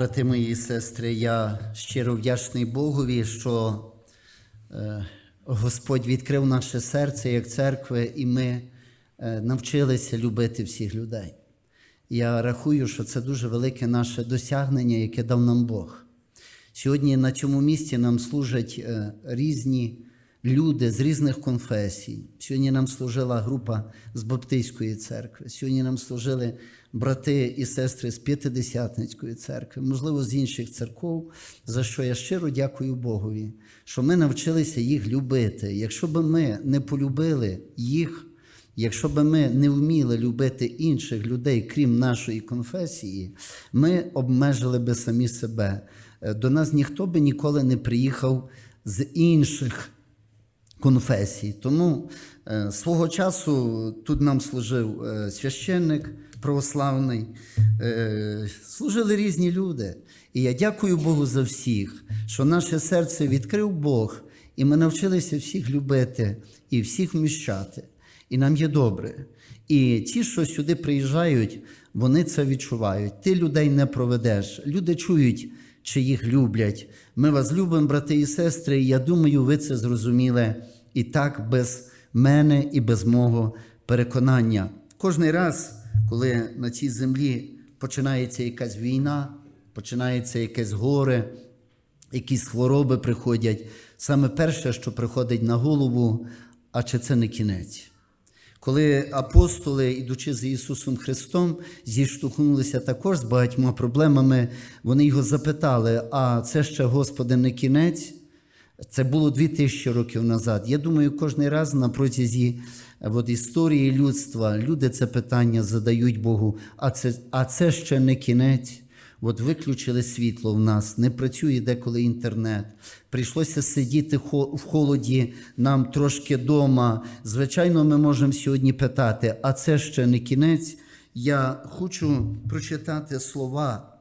Брати мої і сестри, я щиро вдячний Богові, що е, Господь відкрив наше серце як церкви, і ми е, навчилися любити всіх людей. Я рахую, що це дуже велике наше досягнення, яке дав нам Бог. Сьогодні на цьому місці нам служать е, різні люди з різних конфесій. Сьогодні нам служила група з Баптистської церкви. Сьогодні нам служили брати і сестри з П'ятидесятницької церкви, можливо, з інших церков, за що я щиро дякую Богові, що ми навчилися їх любити. Якщо б ми не полюбили їх, Якщо б ми не вміли любити інших людей, крім нашої конфесії, ми обмежили би самі себе. Е, До нас ніхто би ніколи не приїхав з інших конфесій. Тому е, свого часу тут нам служив е, священник православний, е, служили різні люди. І я дякую Богу за всіх, що наше серце відкрив Бог, і ми навчилися всіх любити і всіх вміщати. І нам є добре. І ті, що сюди приїжджають, вони це відчувають. Ти людей не проведеш. Люди чують, чи їх люблять. Ми вас любимо, брати і сестри, і я думаю, ви це зрозуміли і так без мене і без мого переконання. Кожний раз, коли на цій землі починається якась війна, починається якесь горе, якісь хвороби приходять, саме перше, що приходить на голову, а чи це не кінець? Коли апостоли, ідучи за Ісусом Христом, зіштовхнулися також з багатьма проблемами, вони його запитали: а це ще, Господи, не кінець? Це було дві тисячі років назад. Я думаю, кожен раз на протязі от, історії людства люди це питання задають Богу, а це, а це ще не кінець. От виключили світло в нас, не працює деколи інтернет. Прийшлося сидіти в холоді нам трошки дома. Звичайно, ми можемо сьогодні питати, а це ще не кінець. Я хочу прочитати слова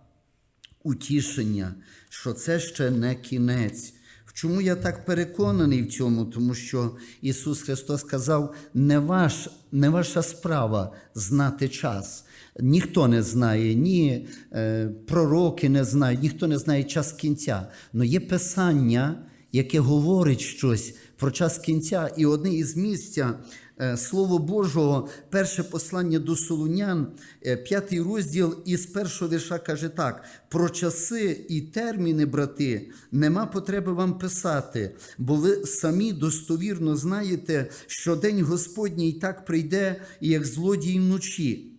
утішення, що це ще не кінець. Чому я так переконаний в цьому? Тому що Ісус Христос сказав: не, ваш, не ваша справа знати час. Ніхто не знає, ні е, пророки не знають, ніхто не знає час кінця. Але є Писання, яке говорить щось про час кінця. І одне із місця е, Слово Божого, перше послання до Солунян, е, п'ятий розділ із першого вірша каже так: про часи і терміни, брати, нема потреби вам писати, бо ви самі достовірно знаєте, що день Господній так прийде, як злодій вночі.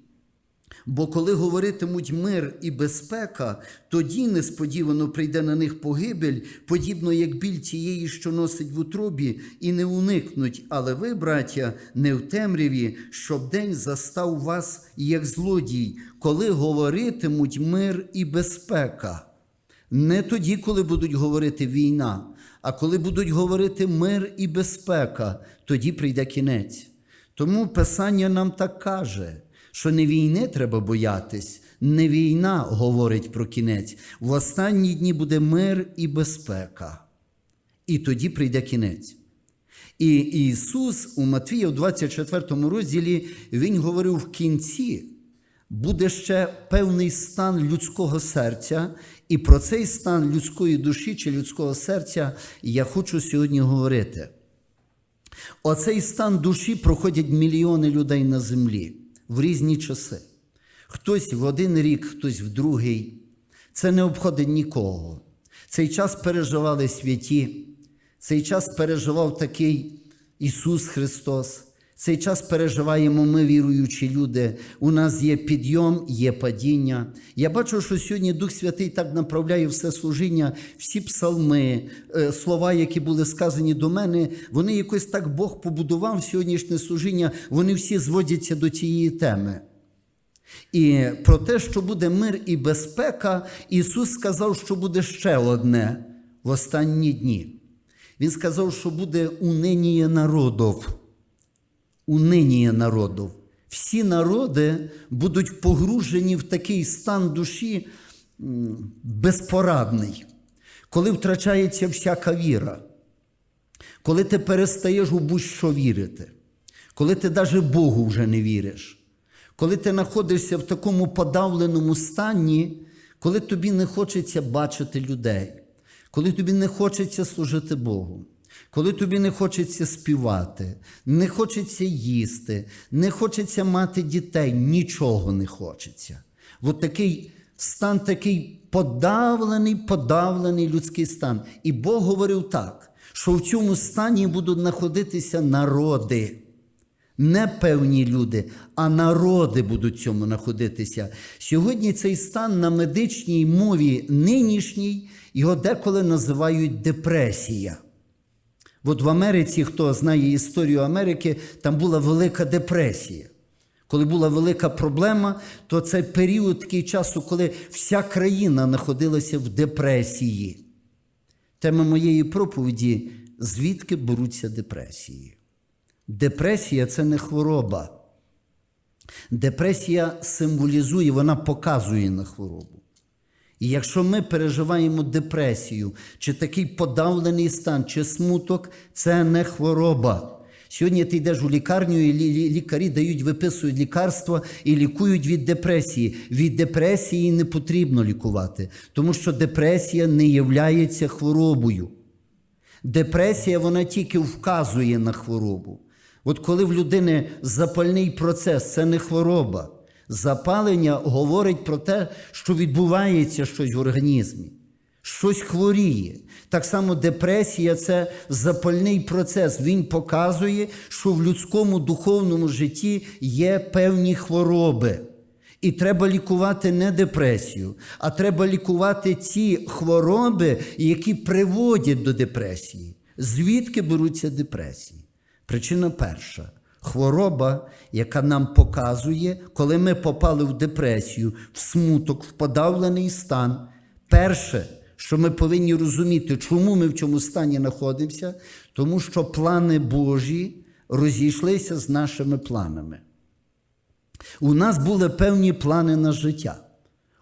Бо коли говоритимуть мир і безпека, тоді несподівано прийде на них погибель, подібно як біль тієї, що носить в утробі, і не уникнуть. Але ви, браття, не в темряві, щоб день застав вас як злодій, коли говоритимуть мир і безпека. Не тоді, коли будуть говорити війна, а коли будуть говорити мир і безпека, тоді прийде кінець. Тому Писання нам так каже, що не війни треба боятись, не війна говорить про кінець. В останні дні буде мир і безпека. І тоді прийде кінець. І Ісус у Матвія в 24 розділі Він говорив в кінці, буде ще певний стан людського серця, і про цей стан людської душі чи людського серця я хочу сьогодні говорити. Оцей стан душі проходять мільйони людей на землі в різні часи. Хтось в один рік, хтось в другий. Це не обходить нікого. Цей час переживали святі, цей час переживав такий Ісус Христос. Цей час переживаємо ми, віруючі люди. У нас є підйом, є падіння. Я бачу, що сьогодні Дух Святий так направляє все служіння, всі псалми, е, слова, які були сказані до мене, вони якось так Бог побудував сьогоднішнє служіння, вони всі зводяться до цієї теми. І про те, що буде мир і безпека, Ісус сказав, що буде ще одне в останні дні. Він сказав, що буде униніє народів. Униніє народів. Всі народи будуть погружені в такий стан душі безпорадний, коли втрачається всяка віра, коли ти перестаєш у будь-що вірити, коли ти навіть Богу вже не віриш, коли ти знаходишся в такому подавленому стані, коли тобі не хочеться бачити людей, коли тобі не хочеться служити Богу, коли тобі не хочеться співати, не хочеться їсти, не хочеться мати дітей, нічого не хочеться. От такий стан такий подавлений, подавлений людський стан. І Бог говорив так, що в цьому стані будуть знаходитися народи. Не певні люди, а народи будуть цьому знаходитися. Сьогодні цей стан на медичній мові нинішній, його деколи називають депресія. От в Америці, хто знає історію Америки, там була велика депресія. Коли була велика проблема, то це період такий часу, коли вся країна знаходилася в депресії. Тема моєї проповіді звідки беруться депресії. Депресія це не хвороба. Депресія символізує, вона показує на хворобу. І якщо ми переживаємо депресію, чи такий подавлений стан, чи смуток, це не хвороба. Сьогодні ти йдеш у лікарню, і лі- лі- лікарі дають, виписують лікарства і лікують від депресії. Від депресії не потрібно лікувати, тому що депресія не є хворобою. Депресія вона тільки вказує на хворобу. От коли в людини запальний процес, це не хвороба. Запалення говорить про те, що відбувається щось в організмі, щось хворіє. Так само депресія це запальний процес. Він показує, що в людському духовному житті є певні хвороби. І треба лікувати не депресію, а треба лікувати ці хвороби, які приводять до депресії. Звідки беруться депресії? Причина перша хвороба, яка нам показує, коли ми попали в депресію, в смуток, в подавлений стан. Перше, що ми повинні розуміти, чому ми в цьому стані знаходимося, тому що плани Божі розійшлися з нашими планами. У нас були певні плани на життя.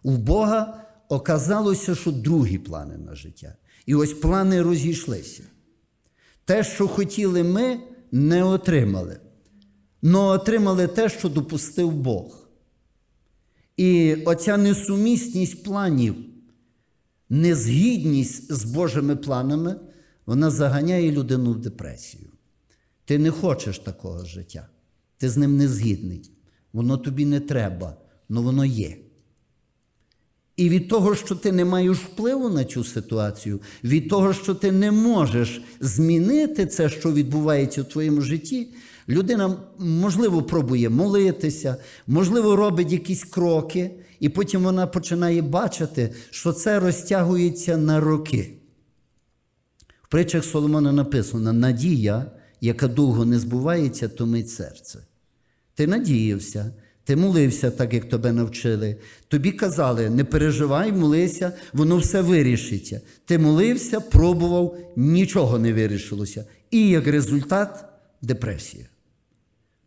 У Бога оказалося, що другі плани на життя. І ось плани розійшлися. Те, що хотіли ми, не отримали. Но отримали те, що допустив Бог. І оця несумісність планів, незгідність з Божими планами, вона заганяє людину в депресію. Ти не хочеш такого життя, ти з ним не згідний. Воно тобі не треба, але воно є. І від того, що ти не маєш впливу на цю ситуацію, від того, що ти не можеш змінити це, що відбувається в твоєму житті, людина, можливо, пробує молитися, можливо, робить якісь кроки, і потім вона починає бачити, що це розтягується на роки. В притчах Соломона написано: надія, яка довго не збувається, томить серце. Ти надіявся, ти молився так, як тебе навчили. Тобі казали, не переживай, молися, воно все вирішиться. Ти молився, пробував, нічого не вирішилося. І як результат депресія.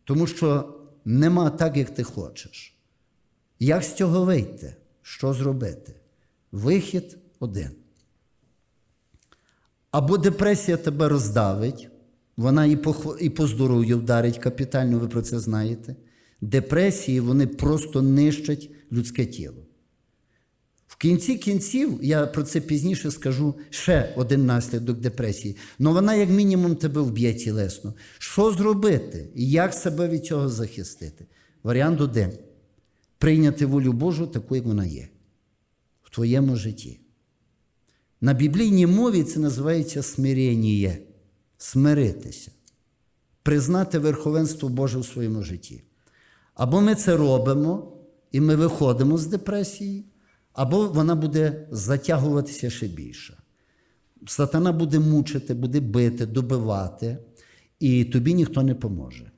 Тому що нема так, як ти хочеш. Як з цього вийти? Що зробити? Вихід один. Або депресія тебе роздавить, вона і по, і по здоров'ю вдарить капітально, ви про це знаєте. Депресії вони просто нищать людське тіло. Кінці кінців, я про це пізніше скажу ще один наслідок депресії. але вона, як мінімум, тебе вб'є тілесно. Що зробити? І як себе від цього захистити? Варіант один: прийняти волю Божу таку, як вона є, в твоєму житті. На біблійній мові це називається смирення. Смиритися, признати верховенство Боже в своєму житті. Або ми це робимо, і ми виходимо з депресії, або вона буде затягуватися ще більше. Сатана буде мучити, буде бити, добивати, і тобі ніхто не поможе.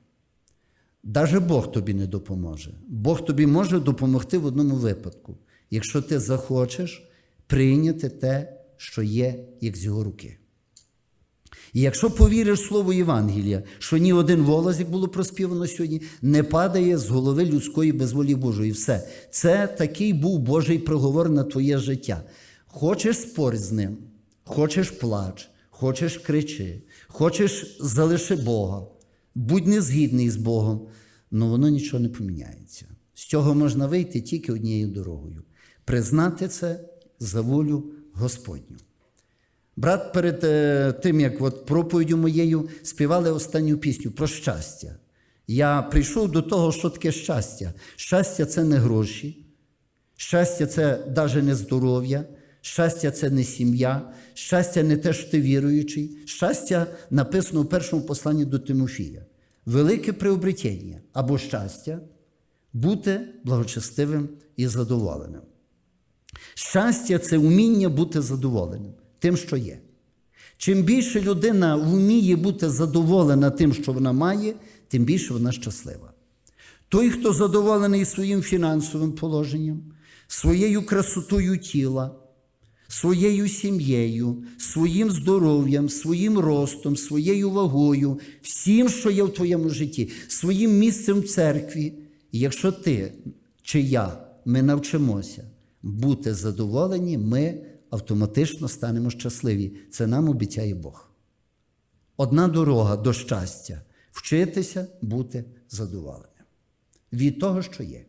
Даже Бог тобі не допоможе. Бог тобі може допомогти в одному випадку, якщо ти захочеш прийняти те, що є, як з його руки. І якщо повіриш слову Євангелія, що ні один волос, як було проспівано сьогодні, не падає з голови людської без волі Божої. Все. Це такий був Божий приговор на твоє життя. Хочеш спорь з ним, хочеш плач, хочеш кричи, хочеш залиши Бога, будь незгідний з Богом, але воно нічого не поміняється. З цього можна вийти тільки однією дорогою. признати це за волю Господню. Брат, перед е, тим, як от проповіддю моєю співали останню пісню про щастя. Я прийшов до того, що таке щастя. Щастя це не гроші, щастя це навіть не здоров'я, щастя це не сім'я, щастя не те, що ти віруючий. Щастя написано у першому посланні до Тимофія. Велике приобретення або щастя бути благочестивим і задоволеним. Щастя це вміння бути задоволеним тим, що є. Чим більше людина вміє бути задоволена тим, що вона має, тим більше вона щаслива. Той, хто задоволений своїм фінансовим положенням, своєю красотою тіла, своєю сім'єю, своїм здоров'ям, своїм ростом, своєю вагою, всім, що є в твоєму житті, своїм місцем в церкві. І якщо ти чи я, ми навчимося бути задоволені, ми автоматично станемо щасливі. Це нам обіцяє Бог. Одна дорога до щастя вчитися бути задоволеним від того, що є.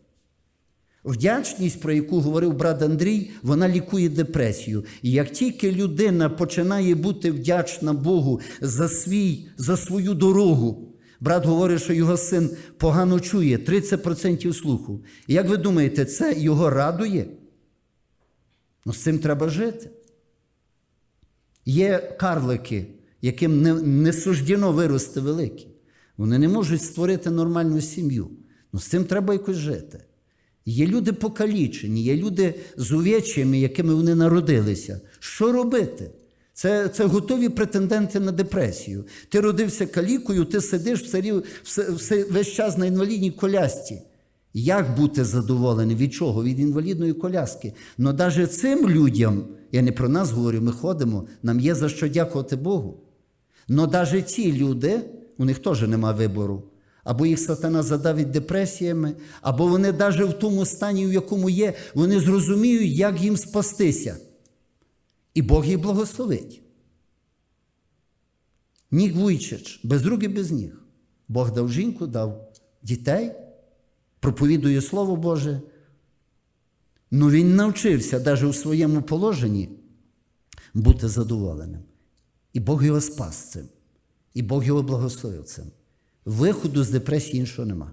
Вдячність, про яку говорив брат Андрій, вона лікує депресію. І як тільки людина починає бути вдячна Богу за, свій, за свою дорогу, брат говорить, що його син погано чує 30% слуху. Як ви думаєте, це його радує? Ну, з цим треба жити. Є карлики, яким не, не суждено вирости великі. Вони не можуть створити нормальну сім'ю. Ну, з цим треба якось жити. Є люди покалічені, є люди з увеччями, якими вони народилися. Що робити? Це це готові претенденти на депресію. Ти родився калікою, ти сидиш все, все, весь час на інвалідній колясці. Як бути задоволеним? Від чого? Від інвалідної коляски. Но навіть цим людям, я не про нас говорю, ми ходимо, нам є за що дякувати Богу. Но навіть ці люди, у них теж нема вибору. Або їх сатана задавить депресіями, або вони навіть в тому стані, в якому є, вони зрозуміють, як їм спастися. І Бог їх благословить. Нік Вуйчич, без рук і без ніг. Бог дав жінку, дав дітей, проповідує Слово Боже. Ну він навчився навіть у своєму положенні бути задоволеним. І Бог його спас цим. І Бог його благословив цим. Виходу з депресії іншого нема.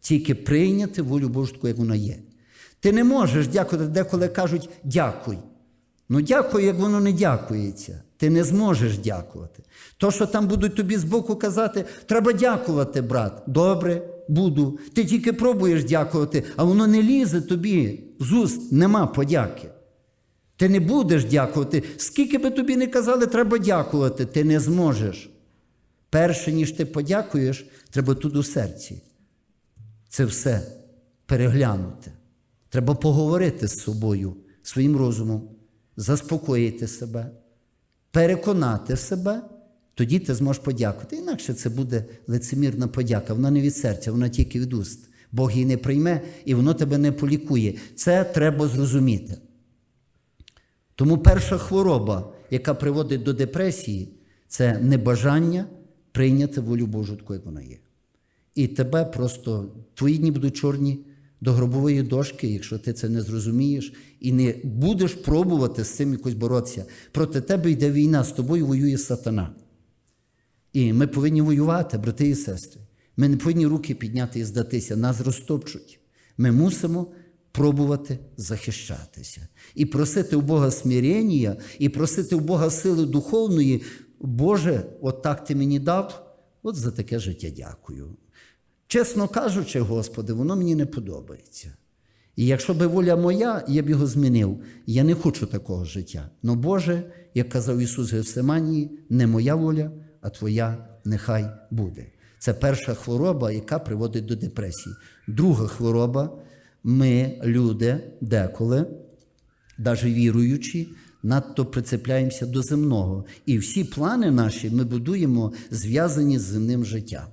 Тільки прийняти волю Божу, як вона є. Ти не можеш дякувати, деколи кажуть дякуй. Ну, дякую, як воно не дякується. Ти не зможеш дякувати. То, що там будуть тобі збоку казати, треба дякувати, брат. Добре, буду. Ти тільки пробуєш дякувати, а воно не лізе тобі з уст, нема подяки. Ти не будеш дякувати. Скільки би тобі не казали, треба дякувати, ти не зможеш. Перше, ніж ти подякуєш, треба тут у серці. Це все переглянути. Треба поговорити з собою, своїм розумом, заспокоїти себе, переконати себе, тоді ти зможеш подякувати. Інакше це буде лицемірна подяка. Вона не від серця, вона тільки від уст. Бог її не прийме і воно тебе не полікує. Це треба зрозуміти. Тому перша хвороба, яка приводить до депресії, це небажання прийняти волю Божу, таку, як вона є. І тебе просто, твої дні будуть чорні до гробової дошки, якщо ти це не зрозумієш, і не будеш пробувати з цим якось боротися. Проти тебе йде війна, з тобою воює сатана. І ми повинні воювати, брати і сестри. Ми не повинні руки підняти і здатися, нас розтопчуть. Ми мусимо пробувати захищатися. І просити у Бога смирення, і просити у Бога сили духовної. Боже, от так ти мені дав, от за таке життя дякую. Чесно кажучи, Господи, воно мені не подобається. І якщо би воля моя, я б його змінив. Я не хочу такого життя. Но Боже, як казав Ісус Гефсиманії, не моя воля, а Твоя нехай буде. Це перша хвороба, яка приводить до депресії. Друга хвороба ми, люди, деколи, навіть віруючі, надто прицепляємося до земного. І всі плани наші ми будуємо зв'язані з земним життям.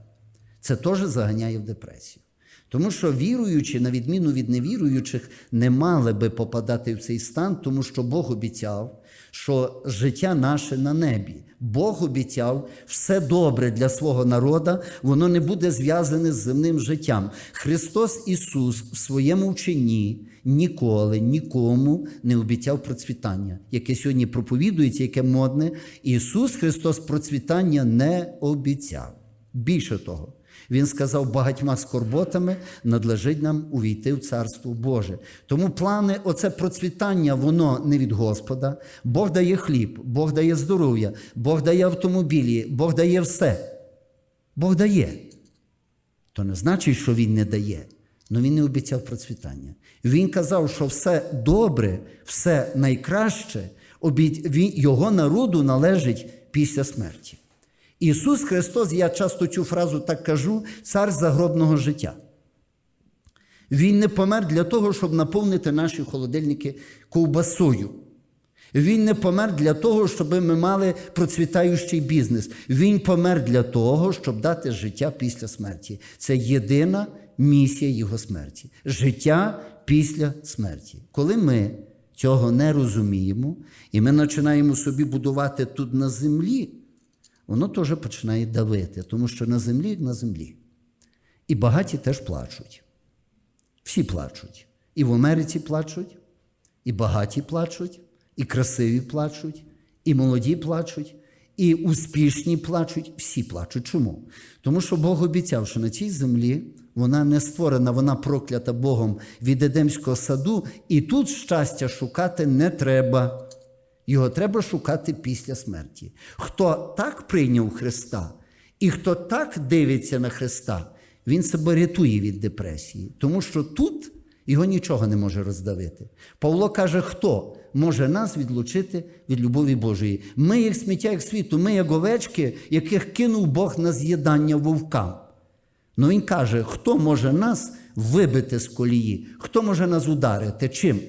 Це теж заганяє в депресію. Тому що віруючі, на відміну від невіруючих, не мали би попадати в цей стан, тому що Бог обіцяв, що життя наше на небі. Бог обіцяв все добре для свого народа, воно не буде зв'язане з земним життям. Христос Ісус в своєму вченні ніколи нікому не обіцяв процвітання, яке сьогодні проповідується, яке модне. Ісус Христос процвітання не обіцяв. Більше того, він сказав, багатьма скорботами надлежить нам увійти в Царство Боже. Тому плани, оце процвітання, воно не від Господа. Бог дає хліб, Бог дає здоров'я, Бог дає автомобілі, Бог дає все. Бог дає. То не значить, що Він не дає. але він не обіцяв процвітання. Він казав, що все добре, все найкраще його народу належить після смерті. Ісус Христос, я часто цю фразу так кажу, цар загробного життя. Він не помер для того, щоб наповнити наші холодильники ковбасою. Він не помер для того, щоб ми мали процвітаючий бізнес. Він помер для того, щоб дати життя після смерті. Це єдина місія Його смерті. Життя після смерті. Коли ми цього не розуміємо, і ми починаємо собі будувати тут на землі, воно теж починає давити, тому що на землі як на землі. І багаті теж плачуть. Всі плачуть. І в Америці плачуть, і багаті плачуть, і красиві плачуть, і молоді плачуть, і успішні плачуть, всі плачуть. Чому? Тому що Бог обіцяв, що на цій землі вона не створена, вона проклята Богом від Едемського саду, і тут щастя шукати не треба. Його треба шукати після смерті. Хто так прийняв Христа, і хто так дивиться на Христа, він себе рятує від депресії, тому що тут його нічого не може роздавити. Павло каже, хто може нас відлучити від любові Божої? Ми, як сміття, як світу, ми, як овечки, яких кинув Бог на з'їдання вовкам. Ну він каже, хто може нас вибити з колії, хто може нас ударити? Чим?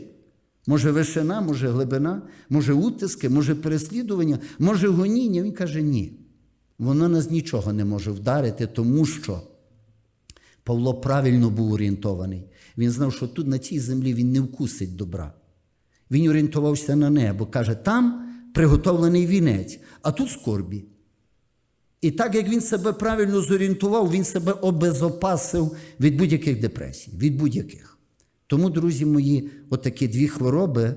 Може, вишина, може глибина, може утиски, може переслідування, може гоніння. Він каже, ні. Воно нас нічого не може вдарити, тому що Павло правильно був орієнтований. Він знав, що тут на цій землі він не вкусить добра. Він орієнтувався на небо, каже, там приготовлений вінець, а тут скорбі. І так як він себе правильно зорієнтував, він себе обезопасив від будь-яких депресій, від будь-яких. Тому, друзі мої, отакі дві хвороби,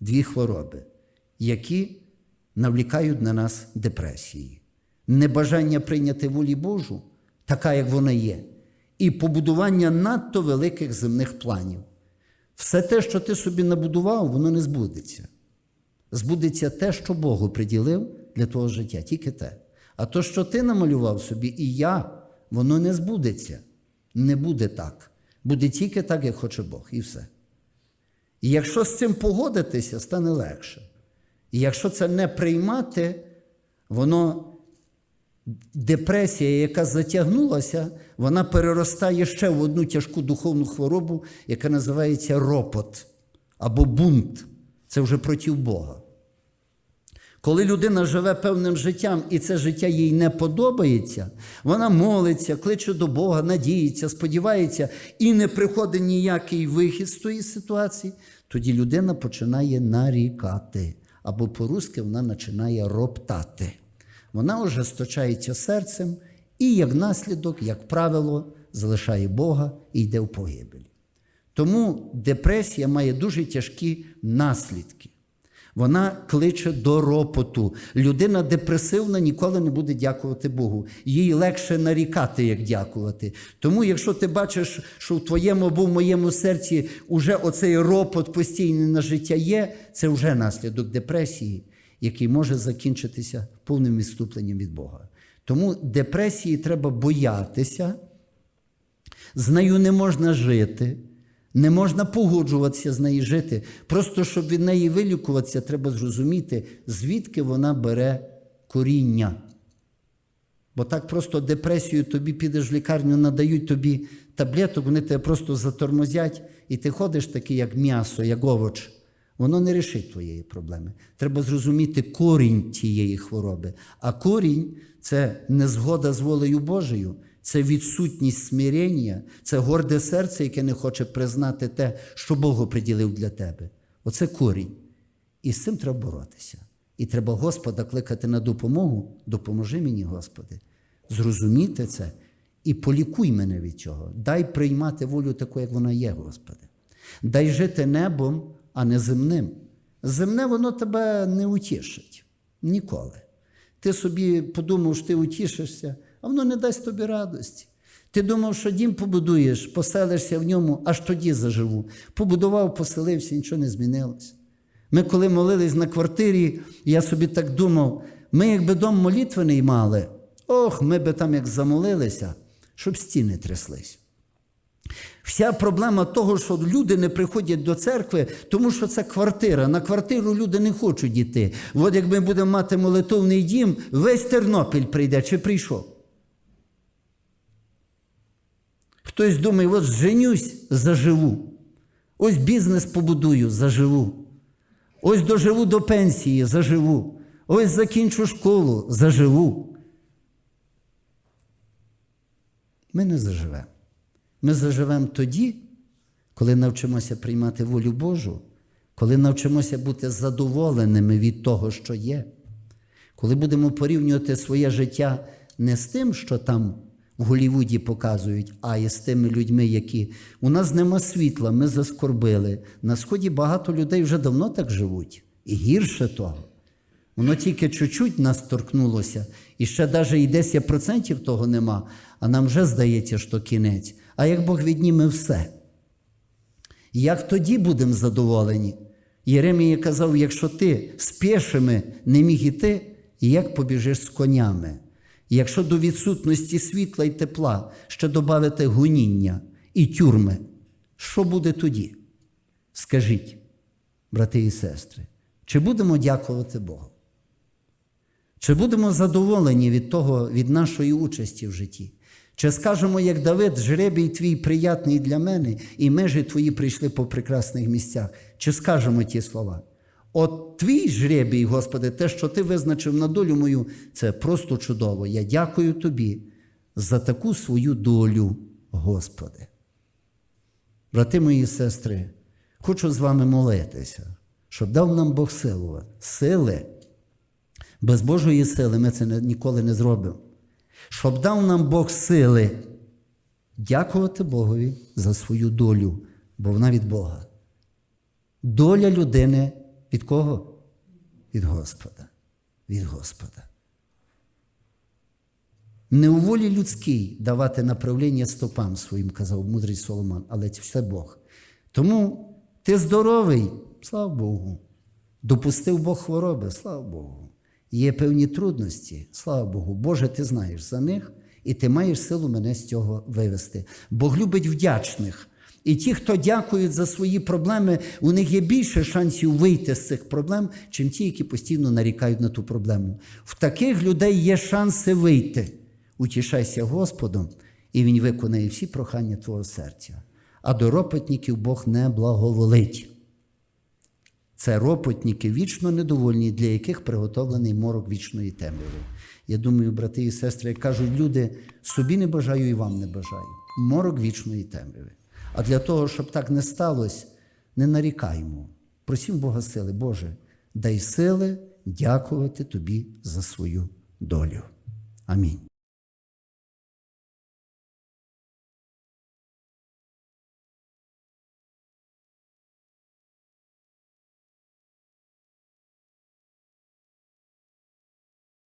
дві хвороби, які навлікають на нас депресії. Небажання прийняти волі Божу, така, як вона є, і побудування надто великих земних планів. Все те, що ти собі набудував, воно не збудеться. Збудеться те, що Богу приділив для твого життя, тільки те. А то, що ти намалював собі, і я, воно не збудеться. Не буде так. Буде тільки так, як хоче Бог, і все. І якщо з цим погодитися, стане легше. І якщо це не приймати, воно депресія, яка затягнулася, вона переростає ще в одну тяжку духовну хворобу, яка називається ропот або бунт. Це вже проти Бога. Коли людина живе певним життям, і це життя їй не подобається, вона молиться, кличе до Бога, надіється, сподівається, і не приходить ніякий вихід з тої ситуації, тоді людина починає нарікати. Або по-русски вона починає роптати. Вона ожесточається серцем і, як наслідок, як правило, залишає Бога і йде в погибель. Тому депресія має дуже тяжкі наслідки. Вона кличе до ропоту. Людина депресивна ніколи не буде дякувати Богу. Їй легше нарікати, як дякувати. Тому, якщо ти бачиш, що в твоєму або в моєму серці вже оцей ропот постійний на життя є, це вже наслідок депресії, який може закінчитися повним відступленням від Бога. Тому депресії треба боятися, з нею не можна жити. Не можна погоджуватися з нею жити. Просто щоб від неї вилікуватися, треба зрозуміти, звідки вона бере коріння. Бо так просто депресію тобі підеш в лікарню, надають тобі таблеток, вони тебе просто затормозять, і ти ходиш такий, як м'ясо, як овоч. Воно не рішить твоєї проблеми. Треба зрозуміти корінь тієї хвороби. А корінь це незгода з волею Божою. Це відсутність смирення, це горде серце, яке не хоче признати те, що Бог приділив для тебе. Оце корінь. І з цим треба боротися. І треба Господа кликати на допомогу. Допоможи мені, Господи, зрозуміти це і полікуй мене від цього. Дай приймати волю таку, як вона є, Господи. Дай жити небом, а не земним. Земне воно тебе не утішить ніколи. Ти собі подумав, що ти утішишся, а воно не дасть тобі радості. Ти думав, що дім побудуєш, поселишся в ньому, аж тоді заживу. Побудував, поселився, нічого не змінилося. Ми, коли молились на квартирі, я собі так думав, ми, якби дом молитвений мали, ох, ми би там як замолилися, щоб стіни тряслись. Вся проблема того, що люди не приходять до церкви, тому що це квартира. На квартиру люди не хочуть йти. От як ми будемо мати молитовний дім, весь Тернопіль прийде чи прийшов. Хтось думає, от женюсь, заживу. Ось бізнес побудую, заживу. Ось доживу до пенсії, заживу. Ось закінчу школу, заживу. Ми не заживемо. Ми заживемо тоді, коли навчимося приймати волю Божу, коли навчимося бути задоволеними від того, що є, коли будемо порівнювати своє життя не з тим, що там в Голівуді показують, а і з тими людьми, які у нас нема світла, ми заскорбили. На сході багато людей вже давно так живуть, і гірше того. Воно тільки чуть-чуть нас торкнулося, і ще навіть і 10% того нема, а нам вже здається, що кінець. А як Бог відніме все? Як тоді будемо задоволені? Єремія казав: якщо ти з пішими не міг іти, як побіжиш з конями? Якщо до відсутності світла і тепла ще додати гоніння і тюрми, що буде тоді? Скажіть, брати і сестри, чи будемо дякувати Богу? Чи будемо задоволені від того, від нашої участі в житті? Чи скажемо, як Давид, жребій твій приятний для мене, і межі твої прийшли по прекрасних місцях? Чи скажемо ті слова? От твій жребій, Господи, те, що ти визначив на долю мою, це просто чудово. Я дякую тобі за таку свою долю, Господи. Брати мої сестри, хочу з вами молитися, щоб дав нам Бог силу, сили. Без Божої сили ми це ніколи не зробимо. Щоб дав нам Бог сили дякувати Богові за свою долю, бо вона від Бога. Доля людини від кого? Від Господа. Від Господа. Не у волі людській давати направлення стопам своїм, казав мудрий Соломон, але це все Бог. Тому ти здоровий, слава Богу. Допустив Бог хвороби, слава Богу. Є певні трудності, слава Богу. Боже, ти знаєш за них, і ти маєш силу мене з цього вивести. Бог любить вдячних. І ті, хто дякують за свої проблеми, у них є більше шансів вийти з цих проблем, чим ті, які постійно нарікають на ту проблему. В таких людей є шанси вийти. Утішайся Господом, і Він виконає всі прохання твого серця. А до ропотників Бог не благоволить. Це ропотники вічно недовольні, для яких приготовлений морок вічної темряви. Я думаю, брати і сестри, як кажуть люди, собі не бажаю і вам не бажаю. Морок вічної темряви. А для того, щоб так не сталося, не нарікаймо. Просім Бога сили, Боже, дай сили дякувати Тобі за свою долю. Амінь.